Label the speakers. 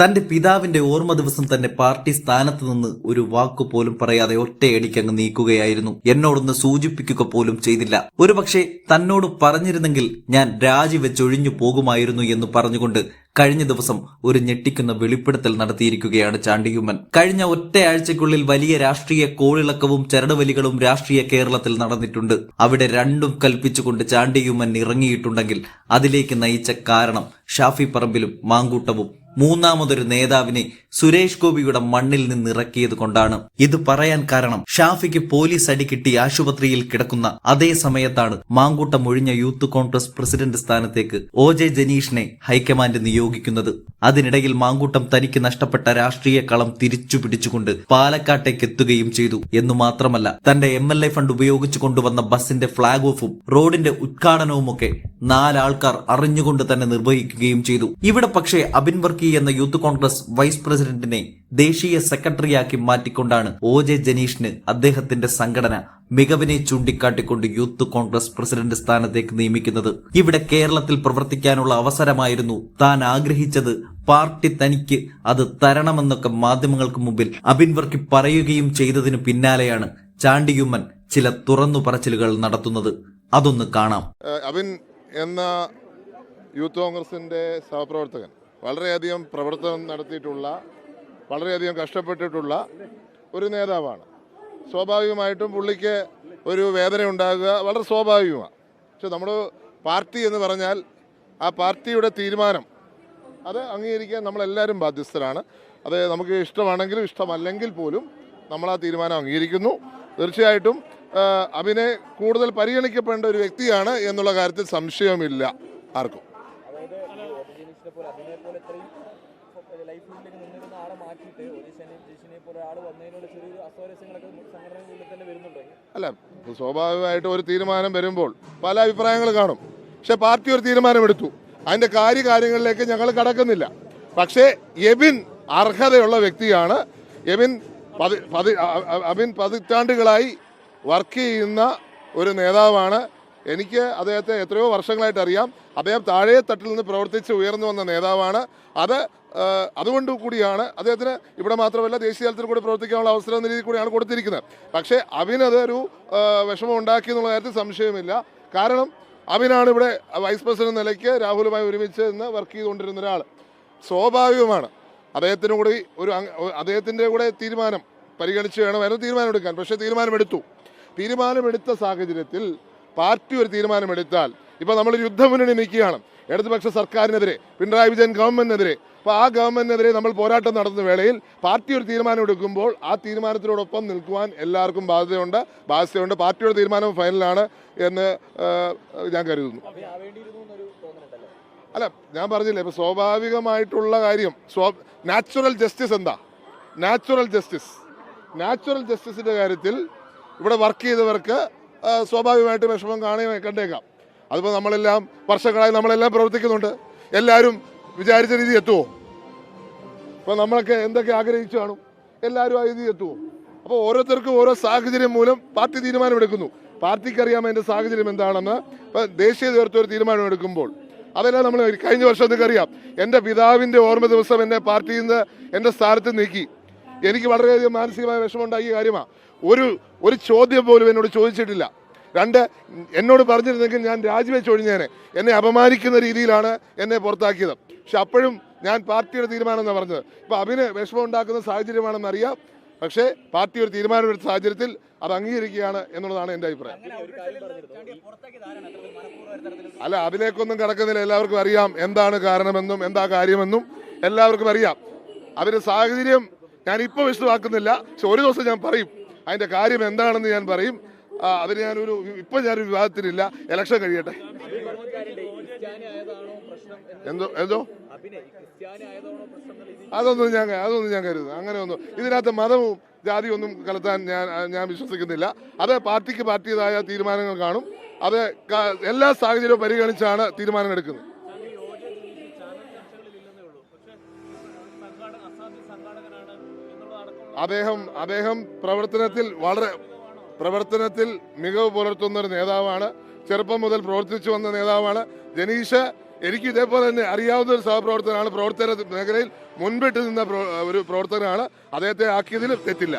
Speaker 1: തന്റെ പിതാവിന്റെ ഓർമ്മ ദിവസം തന്നെ പാർട്ടി സ്ഥാനത്ത് നിന്ന് ഒരു വാക്കു പോലും പറയാതെ ഒറ്റയടിക്കങ്ങ് നീക്കുകയായിരുന്നു. എന്നോടൊന്ന് സൂചിപ്പിക്കുക പോലും ചെയ്തില്ല. ഒരുപക്ഷെ തന്നോട് പറഞ്ഞിരുന്നെങ്കിൽ ഞാൻ രാജിവെച്ചൊഴിഞ്ഞു പോകുമായിരുന്നു എന്ന് പറഞ്ഞുകൊണ്ട് കഴിഞ്ഞ ദിവസം ഒരു ഞെട്ടിക്കുന്ന വെളിപ്പെടുത്തൽ നടത്തിയിരിക്കുകയാണ് ചാണ്ടിയുമ്മൻ. കഴിഞ്ഞ ഒറ്റയാഴ്ചക്കുള്ളിൽ വലിയ രാഷ്ട്രീയ കോളിളക്കവും ചരടുവലികളും രാഷ്ട്രീയ കേരളത്തിൽ നടന്നിട്ടുണ്ട്. അവിടെ രണ്ടും കൽപ്പിച്ചുകൊണ്ട് ചാണ്ടിയുമ്മൻ ഇറങ്ങിയിട്ടുണ്ടെങ്കിൽ അതിലേക്ക് നയിച്ച കാരണം ഷാഫി പറമ്പിലും മാങ്കൂട്ടവും മൂന്നാമതൊരു നേതാവിനെ സുരേഷ് ഗോപിയുടെ മണ്ണിൽ നിന്ന് ഇറക്കിയത് കൊണ്ടാണ്. ഇത് പറയാൻ കാരണം ഷാഫിക്ക് പോലീസ് അടി കിട്ടി ആശുപത്രിയിൽ കിടക്കുന്ന അതേ സമയത്താണ് മാങ്കൂട്ടം ഒഴിഞ്ഞ യൂത്ത് കോൺഗ്രസ് പ്രസിഡന്റ് സ്ഥാനത്തേക്ക് ഒ ജെ ജനീഷിനെ ഹൈക്കമാൻഡ് നിയോഗിക്കുന്നത്. അതിനിടയിൽ മാങ്കൂട്ടം തനിക്ക് നഷ്ടപ്പെട്ട രാഷ്ട്രീയ കളം തിരിച്ചു പിടിച്ചുകൊണ്ട് പാലക്കാട്ടേക്ക് എത്തുകയും ചെയ്തു. എന്നു മാത്രമല്ല തന്റെ എം എൽ എ ഫണ്ട് ഉപയോഗിച്ചു കൊണ്ടുവന്ന ബസിന്റെ ഫ്ളാഗ് ഓഫും റോഡിന്റെ ഉദ്ഘാടനവുമൊക്കെ നാലാൾക്കാർ അറിഞ്ഞുകൊണ്ട് തന്നെ നിർവഹിക്കുകയും ചെയ്തു. ഇവിടെ പക്ഷേ അബിൻ എന്ന യൂത്ത് കോൺഗ്രസ് വൈസ് പ്രസിഡന്റിനെ ദേശീയ സെക്രട്ടറിയാക്കി മാറ്റിക്കൊണ്ടാണ് ഒ ജെ ജനീഷിന് അദ്ദേഹത്തിന്റെ സംഘടന മികവിനെ ചൂണ്ടിക്കാട്ടിക്കൊണ്ട് യൂത്ത് കോൺഗ്രസ് പ്രസിഡന്റ് സ്ഥാനത്തേക്ക് നിയമിക്കുന്നത്. ഇവിടെ കേരളത്തിൽ പ്രവർത്തിക്കാനുള്ള അവസരമായിരുന്നു താൻ ആഗ്രഹിച്ചത്. പാർട്ടി തനിക്ക് അത് തരണമെന്നൊക്കെ മാധ്യമങ്ങൾക്ക് മുമ്പിൽ അബിൻവർക്കി പറയുകയും ചെയ്തതിനു പിന്നാലെയാണ് ചാണ്ടിയുമ്മൻ ചില തുറന്നു പറച്ചിലുകൾ നടത്തുന്നത്. അതൊന്ന് കാണാം.
Speaker 2: അബിൻ എന്ന യൂത്ത് കോൺഗ്രസിന്റെ സഹപ്രവർത്തകൻ വളരെയധികം പ്രവർത്തനം നടത്തിയിട്ടുള്ള വളരെയധികം കഷ്ടപ്പെട്ടിട്ടുള്ള ഒരു നേതാവാണ്. സ്വാഭാവികമായിട്ടും പുള്ളിക്ക് ഒരു വേദന ഉണ്ടാകുക വളരെ സ്വാഭാവികമാണ്. പക്ഷെ നമ്മൾ പാർട്ടി എന്ന് പറഞ്ഞാൽ ആ പാർട്ടിയുടെ തീരുമാനം അത് അംഗീകരിക്കാൻ നമ്മളെല്ലാവരും ബാധ്യസ്ഥരാണ്. അത് നമുക്ക് ഇഷ്ടമാണെങ്കിലും ഇഷ്ടമല്ലെങ്കിൽ പോലും നമ്മൾ ആ തീരുമാനം അംഗീകരിക്കുന്നു. തീർച്ചയായിട്ടും ആ, അഭിനെ കൂടുതൽ പരിഗണിക്കപ്പെടേണ്ട ഒരു വ്യക്തിയാണ് എന്നുള്ള കാര്യത്തിൽ സംശയമില്ല ആർക്കും. അല്ല സ്വാഭാവികമായിട്ട് ഒരു തീരുമാനം വരുമ്പോൾ പല അഭിപ്രായങ്ങൾ കാണും. പക്ഷെ പാർട്ടി ഒരു തീരുമാനമെടുത്തു. അതിന്റെ കാര്യകാര്യങ്ങളിലേക്ക് ഞങ്ങൾ കടക്കുന്നില്ല. പക്ഷേ എബിൻ അർഹതയുള്ള വ്യക്തിയാണ്. എബിൻ അബിൻ പതിറ്റാണ്ടുകളായി വർക്ക് ചെയ്യുന്ന ഒരു നേതാവാണ്. എനിക്ക് അദ്ദേഹത്തെ എത്രയോ വർഷങ്ങളായിട്ട് അറിയാം. അദ്ദേഹം താഴെ തട്ടിൽ നിന്ന് പ്രവർത്തിച്ച് ഉയർന്നു വന്ന നേതാവാണ്. അത് അതുകൊണ്ട് കൂടിയാണ് അദ്ദേഹത്തിന് ഇവിടെ മാത്രമല്ല ദേശീയ തലത്തിൽ കൂടി പ്രവർത്തിക്കാനുള്ള അവസരം എന്ന രീതിയിൽ കൂടിയാണ് കൊടുത്തിരിക്കുന്നത്. പക്ഷേ അവിനതൊരു വിഷമം ഉണ്ടാക്കി എന്നുള്ള കാര്യത്തിൽ സംശയമില്ല. കാരണം അവിനാണ് ഇവിടെ വൈസ് പ്രസിഡന്റ് നിലയ്ക്ക് രാഹുലുമായി ഒരുമിച്ച് നിന്ന് വർക്ക് ചെയ്തുകൊണ്ടിരുന്ന ഒരാൾ. സ്വാഭാവികമാണ്. അദ്ദേഹത്തിന് കൂടി ഒരു അദ്ദേഹത്തിന്റെ കൂടെ തീരുമാനം പരിഗണിച്ച് വേണമായിരുന്നു തീരുമാനമെടുക്കാൻ. പക്ഷേ തീരുമാനമെടുത്തു. തീരുമാനമെടുത്ത സാഹചര്യത്തിൽ പാർട്ടി ഒരു തീരുമാനമെടുത്താൽ ഇപ്പോൾ നമ്മൾ യുദ്ധമുന്നണി നിൽക്കുകയാണ് ഇടതുപക്ഷ സർക്കാരിനെതിരെ പിണറായി വിജയൻ ഗവൺമെന്റിനെതിരെ. അപ്പോൾ ആ ഗവൺമെന്റിനെതിരെ നമ്മൾ പോരാട്ടം നടത്തുന്ന വേളയിൽ പാർട്ടി ഒരു തീരുമാനം എടുക്കുമ്പോൾ ആ തീരുമാനത്തിനോടൊപ്പം നിൽക്കുവാൻ എല്ലാവർക്കും ബാധ്യതയുണ്ട്. ബാധ്യതയുണ്ട്. പാർട്ടിയുടെ തീരുമാനം ഫൈനലാണ് എന്ന് ഞാൻ കരുതുന്നു. അല്ല ഞാൻ പറഞ്ഞില്ലേ ഇപ്പൊ സ്വാഭാവികമായിട്ടുള്ള കാര്യം നാച്ചുറൽ ജസ്റ്റിസ് എന്താ? നാച്ചുറൽ ജസ്റ്റിസ് നാച്ചുറൽ ജസ്റ്റിസിന്റെ കാര്യത്തിൽ ഇവിടെ വർക്ക് ചെയ്തവർക്ക് സ്വാഭാവികമായിട്ട് വിഷമം കാണേ കണ്ടേക്കാം. അതിപ്പോൾ നമ്മളെല്ലാം വർഷങ്ങളായി നമ്മളെല്ലാം പ്രവർത്തിക്കുന്നുണ്ട്. എല്ലാവരും വിചാരിച്ച രീതി എത്തുമോ ഇപ്പോൾ നമ്മളൊക്കെ എന്തൊക്കെ ആഗ്രഹിച്ചു കാണും? എല്ലാവരും ആ രീതി എത്തുമോ അപ്പോൾ ഓരോരുത്തർക്കും ഓരോ സാഹചര്യം മൂലം പാർട്ടി തീരുമാനമെടുക്കുന്നു. പാർട്ടിക്ക് അറിയാമോ അതിന്റെ സാഹചര്യം എന്താണെന്ന്? ഇപ്പോൾ ദേശീയ നേതൃത്വം ഒരു തീരുമാനമെടുക്കുമ്പോൾ അതെല്ലാം നമ്മൾ കഴിഞ്ഞ വർഷം നിങ്ങൾക്ക് അറിയാം. എന്റെ പിതാവിന്റെ ഓർമ്മ ദിവസം എന്നെ പാർട്ടിയിൽ നിന്ന് എന്റെ സ്ഥാനത്ത് നീക്കി. എനിക്ക് വളരെയധികം മാനസികമായ വിഷമമുണ്ടാക്കിയ കാര്യമാണ് ഒരു ഒരു ചോദ്യം പോലും എന്നോട് ചോദിച്ചിട്ടില്ല. രണ്ട് എന്നോട് പറഞ്ഞിരുന്നെങ്കിൽ ഞാൻ രാജിവെച്ച് ഒഴിഞ്ഞേനെ. എന്നെ അപമാനിക്കുന്ന രീതിയിലാണ് എന്നെ പുറത്താക്കിയത്. പക്ഷെ അപ്പോഴും ഞാൻ പാർട്ടിയുടെ തീരുമാനം എന്നാണ് പറഞ്ഞത്. ഇപ്പോൾ അഭിന് വിഷമം ഉണ്ടാക്കുന്ന സാഹചര്യമാണെന്ന് അറിയാം. പക്ഷേ പാർട്ടി ഒരു തീരുമാനമെടുത്ത സാഹചര്യത്തിൽ അത് അംഗീകരിക്കുകയാണ് എന്നുള്ളതാണ് എന്റെ അഭിപ്രായം. അല്ല അതിലേക്കൊന്നും കിടക്കുന്നില്ല. എല്ലാവർക്കും അറിയാം എന്താണ് കാരണമെന്നും എന്താ കാര്യമെന്നും. എല്ലാവർക്കും അറിയാം. അവരുടെ സാഹചര്യം ഞാൻ ഇപ്പോൾ വിശദമാക്കുന്നില്ല. പക്ഷെ ഒരു ദിവസം ഞാൻ പറയും. അതിന്റെ കാര്യം എന്താണെന്ന് ഞാൻ പറയും. അതിന് ഞാനൊരു ഇപ്പം ഞാനൊരു വിവാദത്തിനില്ല ഇലക്ഷൻ കഴിയട്ടെ. എന്തോ എന്തോ? അതൊന്നും ഞാൻ അതൊന്നും ഞാൻ കരുതുന്നു. അങ്ങനെ ഒന്നും. ഇതിനകത്ത് മതവും ജാതി ഒന്നും കലർത്താൻ ഞാൻ ഞാൻ വിശ്വസിക്കുന്നില്ല. അത് പാർട്ടിക്ക് പാർട്ടിയതായ തീരുമാനങ്ങൾ കാണും. അത് എല്ലാ സാഹചര്യവും പരിഗണിച്ചാണ് തീരുമാനം എടുക്കുന്നത്. അദ്ദേഹം അദ്ദേഹം പ്രവർത്തനത്തിൽ വളരെ പ്രവർത്തനത്തിൽ മികവ് പുലർത്തുന്ന ഒരു നേതാവാണ്. ചെറുപ്പം മുതൽ പ്രവർത്തിച്ചു വന്ന നേതാവാണ്. ജനീഷ് എനിക്ക് ഇതേപോലെ തന്നെ അറിയാവുന്ന ഒരു സഹപ്രവർത്തകനാണ്. പ്രവർത്തന മേഖലയിൽ മുൻപിട്ട് നിന്ന ഒരു പ്രവർത്തകനാണ്. അദ്ദേഹത്തെ ആക്കിയതിൽ തെറ്റില്ല.